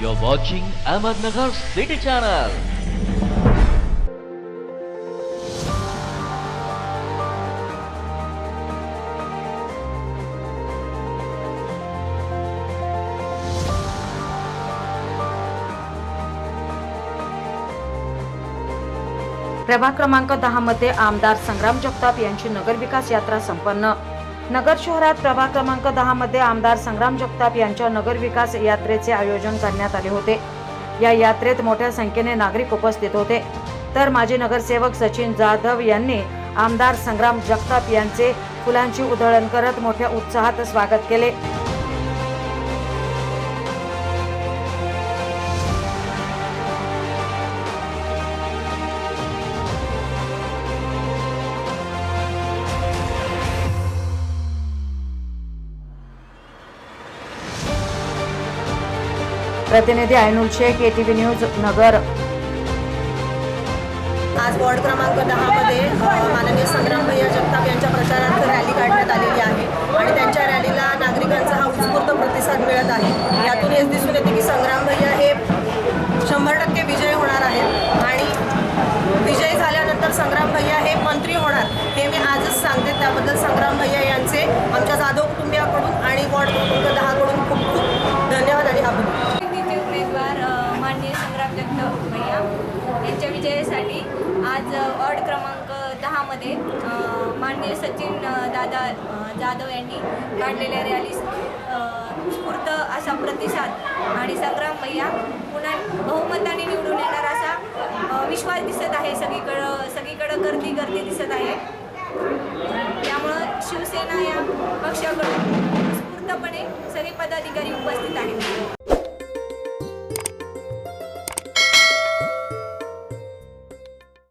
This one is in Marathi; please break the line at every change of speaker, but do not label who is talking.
You're watching Ahmednagar City Channel.
प्रभाग क्रमांक दहा मध्ये आमदार संग्राम जगताप यांची नगरविकास यात्रा संपन्न नगर शहरात प्रभाग क्रमांक दहा मध्ये आमदार संग्राम जगताप यांच्या नगरविकास यात्रेचे आयोजन करण्यात आले होते. या यात्रेत मोठ्या संख्येने नागरिक उपस्थित होते. तर माजी नगरसेवक सचिन जाधव यांनी आमदार संग्राम जगताप यांचे फुलांची उधळण करत मोठ्या उत्साहात स्वागत केले. प्रतिनिधी आयनुल शेख एटीव्ही न्यूज नगर.
आज वॉर्ड क्रमांक दहामध्ये माननीय संग्राम भैया जगताप यांच्या प्रचारार्थ रॅली काढण्यात आलेली आहे आणि त्यांच्या रॅलीला नागरिकांचा हा उत्स्फूर्त प्रतिसाद मिळत आहे. यातून हेच दिसून येते की संग्राम भैया हे शंभर टक्के विजय होणार आहेत आणि विजयी झाल्यानंतर संग्राम भैया हे मंत्री होणार हे मी आजच सांगते. त्याबद्दल संग्राम भैया यांचे आमच्या जाधव
विजयासाठी आज वॉर्ड क्रमांक दहामध्ये माननीय सचिन दादा जाधव यांनी काढलेल्या रॅलीस स्फूर्त असा प्रतिसाद आणि संग्राम भैया पुन्हा बहुमताने निवडून येणार असा विश्वास दिसत आहे. सगळीकडं सगळीकडं गर्दी गर्दी दिसत आहे. त्यामुळं शिवसेना या पक्षाकडून स्फूर्तपणे सगळे पदाधिकारी उपस्थित आहेत.